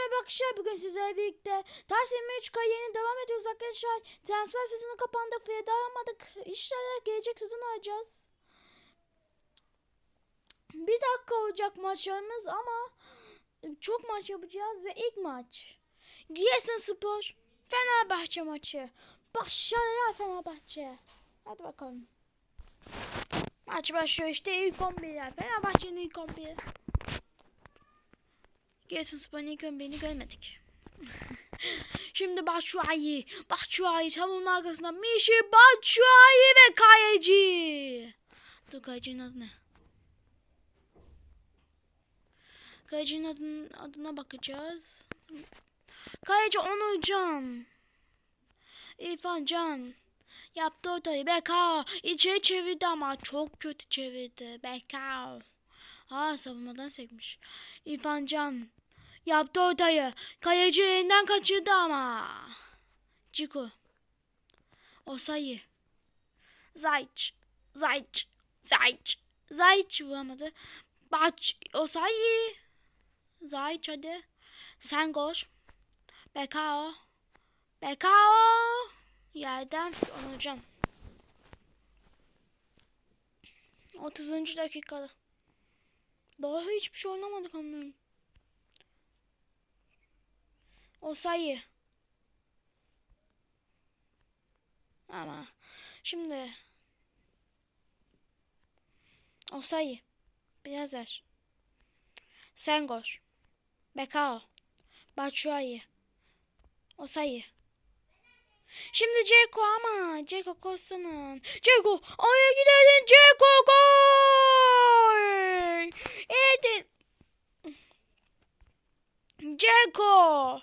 merhaba arkadaşlar. Bugün sizlerle birlikte Ters 23 yeni devam ediyoruz arkadaşlar. Transfer sezonu kapandı. Fiyatı alamadık. İnşallah gelecek sezon alacağız. Bir dakika olacak maçlarımız ama çok maç yapacağız ve ilk maç. Giresunspor Fenerbahçe maçı. Başarılar Fenerbahçe. Hadi bakalım. Maç başlıyor işte ilk 11'ler. Fenerbahçe'nin ilk 11'i. Giresunspor'un ilk 11'ini görmedik. Şimdi Batshuayi. Batshuayi savunma arkasında Mişi Batshuayi ve kaleci. Dur kalecinin adı ne? Kalecinin adın, adına bakacağız. Kaleci Onurcan. İrfan Can. Yaptı ortayı. Bekao. İçeri çevirdi ama çok kötü çevirdi. Bekao. Aa savunmadan sekmiş. İrfan Can. Yaptı ortayı. Kaleci elinden kaçırdı ama. Ciku. Osayi. Zayç. Zayç. Zayç. Zayç vuramadı. Baç. Osayi. Zayç hadi. Sengoş. Bekao. Bekao. Yerden Onurcan. 30. dakikada. Daha hiçbir şey oynamadık ama. O sayı. Ama şimdi o sayı. Biraz ver. Sengoş. Bekao. Batshuayi. O sayı. Şimdi Ceko ama Ceko koşsanın. Ceko aya gidelim Ceko gol. Edin. Ceko.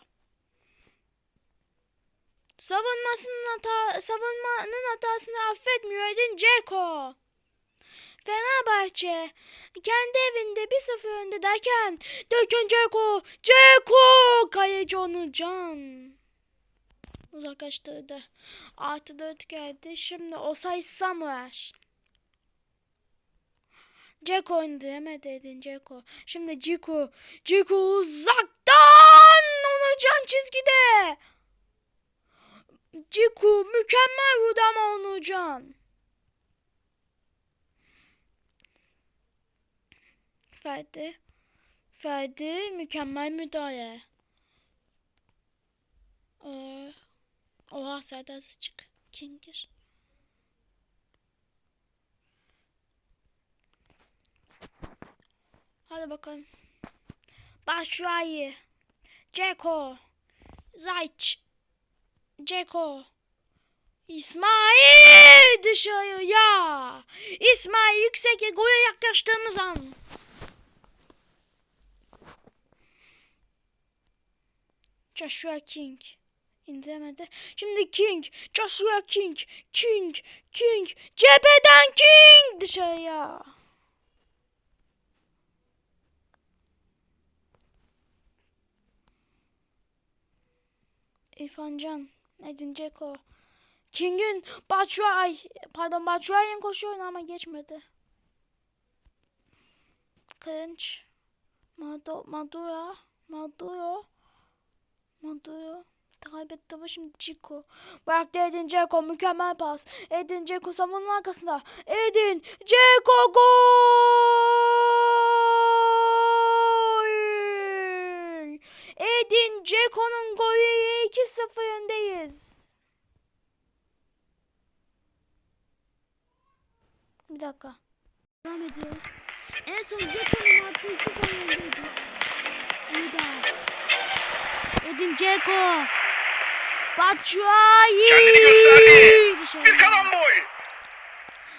Savunmasının hata, savunmanın hatasını affetmiyor Edin Ceko. Fenerbahçe kendi evinde 1-0 önde derken derken Ceko Ceko kaleci Onurcan uzaklaştırdı. Artı 4 geldi. Şimdi Osay Samuel. Ceko indiremedi Edin Ceko. Şimdi Ciku. Ciku uzaktan. Onurcan çizgide. Ciku mükemmel vurdu ama Onurcan. Ferdi. Ferdi mükemmel müdahale. Ee, oha Serdar çık. Kingir. Hadi bakalım. Başşuayı. Ceko. Zayç. Ceko. İsmail dışarıya. İsmail yüksek gole yaklaştığımız an. Joshua King. İndiremedi. Şimdi King. Joshua King. King. King. Cepheden King dışarıya. İrfan Can. Edin Dzeko. King'in Batshuayi. Pardon Batshuayi'nin koşuyor ama geçmedi. Kınç. Mado, Madura. Maduro. Maduro. Kaybetti ama şimdi Ciku. Bıraktı Edin Dzeko. Mükemmel pas. Edin Dzeko savunma arkasında. Edin Dzeko gol! Edin Dzeko'nun golüyle 2-0 öndeyiz. Bir dakika. Devam ediyoruz. En son Dzeko'nun attığı iki gol öndeydi. İyi de. Edin Dzeko. Batshuayi. Kendini gösterdi. Bir karambol.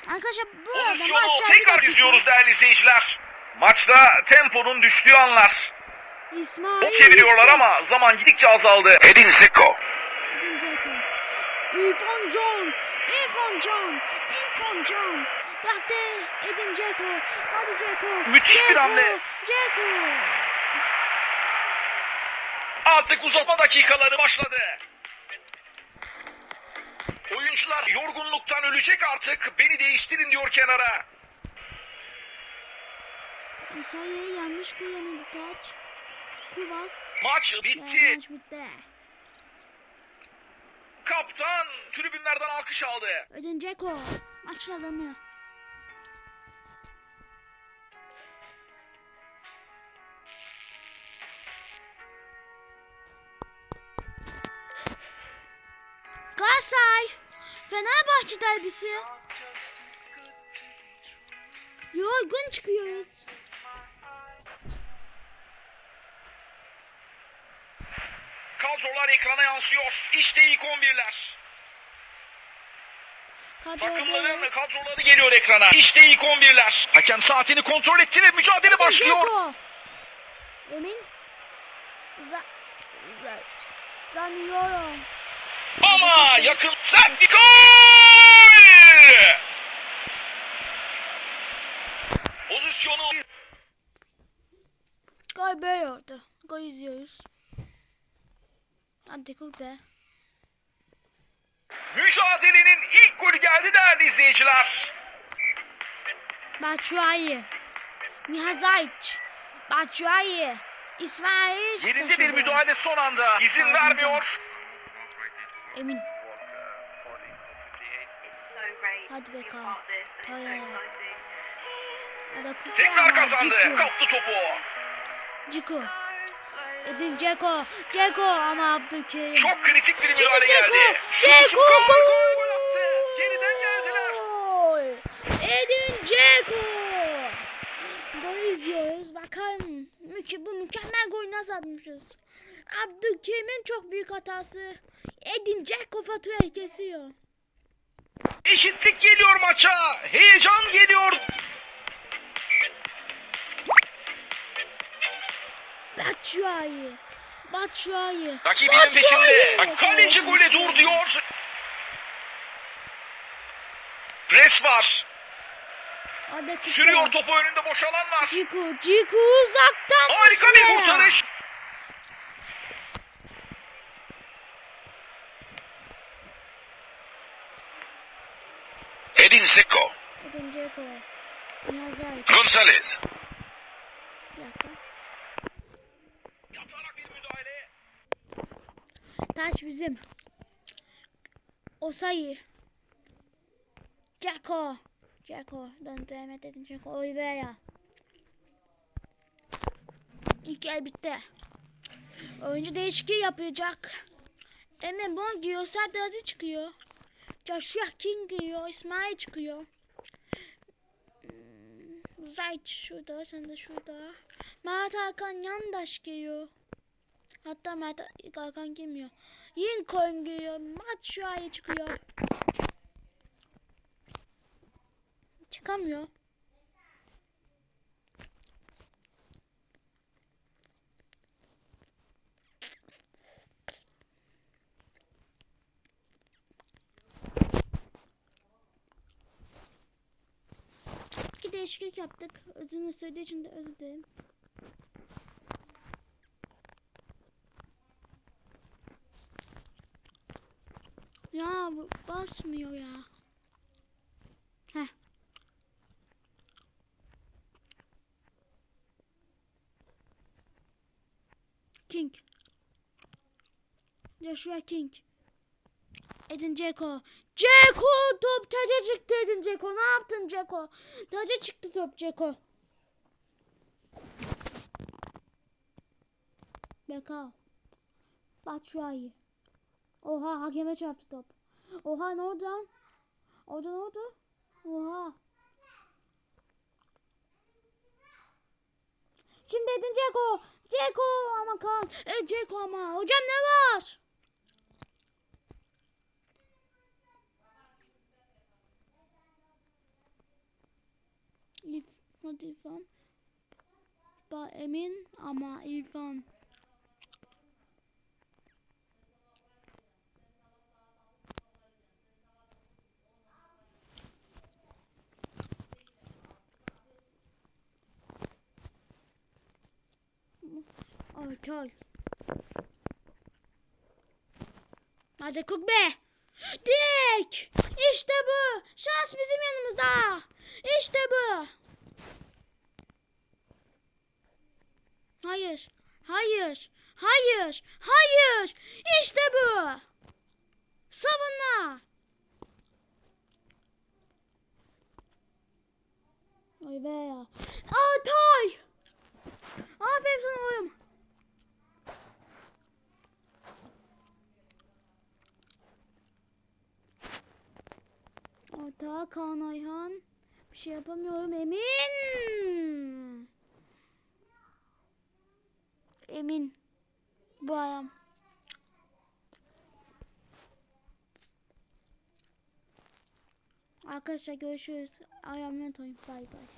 Arkadaşlar bu arada Pozisyonu bir tekrar izliyoruz değerli izleyiciler. Maçta temponun düştüğü anlar. İsmail. Top çeviriyorlar ama zaman gidikçe azaldı. Edin Zeko. Edin Dzeko. İrfan Can. İrfan Can. İrfan Can. Bıraktı. Edin Dzeko. Hadi Dzeko. Müthiş bir hamle. Dzeko. Artık uzatma dakikaları başladı. Oyuncular yorgunluktan ölecek artık. Beni değiştirin diyor kenara. Musa'yı yanlış kullanıldı taç. Kuvas. Maç bitti. Maç bitti. Kaptan tribünlerden alkış aldı. Edin Dzeko. Maçın adamı. Galatasaray. Fenerbahçe derbisi. Yorgun çıkıyoruz. Kadrolar ekrana yansıyor. İşte ilk 11'ler. Takımların kadroları geliyor ekrana. İşte ilk 11'ler. Hakem saatini kontrol etti ve mücadele başlıyor. Dzeko. Emin. Za za Zaniyorum. Ama yakın sert bir gol! Pozisyonu oldu. Gol izliyoruz. Hadi kul be. mücadelenin ilk golü geldi değerli izleyiciler. Batshuayi. Mihazaic. Batshuayi. İsmail. Yerinde bir müdahale son anda izin vermiyor. Emin. Hadi be Kaan. Tekrar kazandı. Kaptı topu. Dzeko. Edin Dzeko. Dzeko ama Abdülkerim. Çok kritik bir müdahale geldi. Şu gol attı. Yeniden geldiler. Edin Dzeko. Gol izliyoruz. Bakalım. Müke bu mükemmel gol nasıl atmışız. Abdülkerim'in çok büyük hatası. Edin Dzeko faturayı kesiyor. Eşitlik geliyor maça. Heyecan geliyor. Batshuayi. Batshuayi. Rakibinin Batshuayi. peşinde. Kaleci gole dur diyor. Pres var. Kutu. Sürüyor topu önünde boş alan var. Dzeko. Dzeko uzaktan. Harika bir kurtarış. Edin Seko. Edin. Mihazaic. Gonzalez. Bir dakika. Yatarak bir müdahale. Taş bizim. Osayi. Jacko. Jacko. Dön Mehmet edin Jacko. Oliveira. İlk el bitti. Oyuncu değişikliği yapacak. Emre Bon giriyor. Serdar çıkıyor. Joshua King giriyor. İsmail çıkıyor. Hmm, Zayt şurada. Sen de şurada. Mert Hakan yandaş geliyor. Hatta Mert Hakan girmiyor. Lincoln giriyor. Maç şu aya çıkıyor. Çıkamıyor. Değişiklik yaptık. Özünü söylediği için de özür dilerim. Ya basmıyor ya. Heh. King. Joshua King. Edin Dzeko. Dzeko top taca çıktı Edin Dzeko. Ne yaptın Dzeko? Taca çıktı top Dzeko. Beka. Batshuayi. Oha hakeme çarptı top. Oha ne oldu lan? Orada ne oldu? Oha. Şimdi edin Ceko. Ceko ama kan. E Ceko ama. Hocam ne var? İrfan. Ba Emin ama İrfan. Ortal. Hadi Kubbe. Dik. İşte bu. Şans bizim yanımızda. İşte bu. Hayır. Hayır. Hayır. Hayır. İşte bu. Savunma. Ay be ya. Atay. Aferin sana oğlum. Ata Kaan Ayhan. Bir şey yapamıyorum Emin. Emin. Bu ayağım. Arkadaşlar görüşürüz. Ayağımı Bay bay.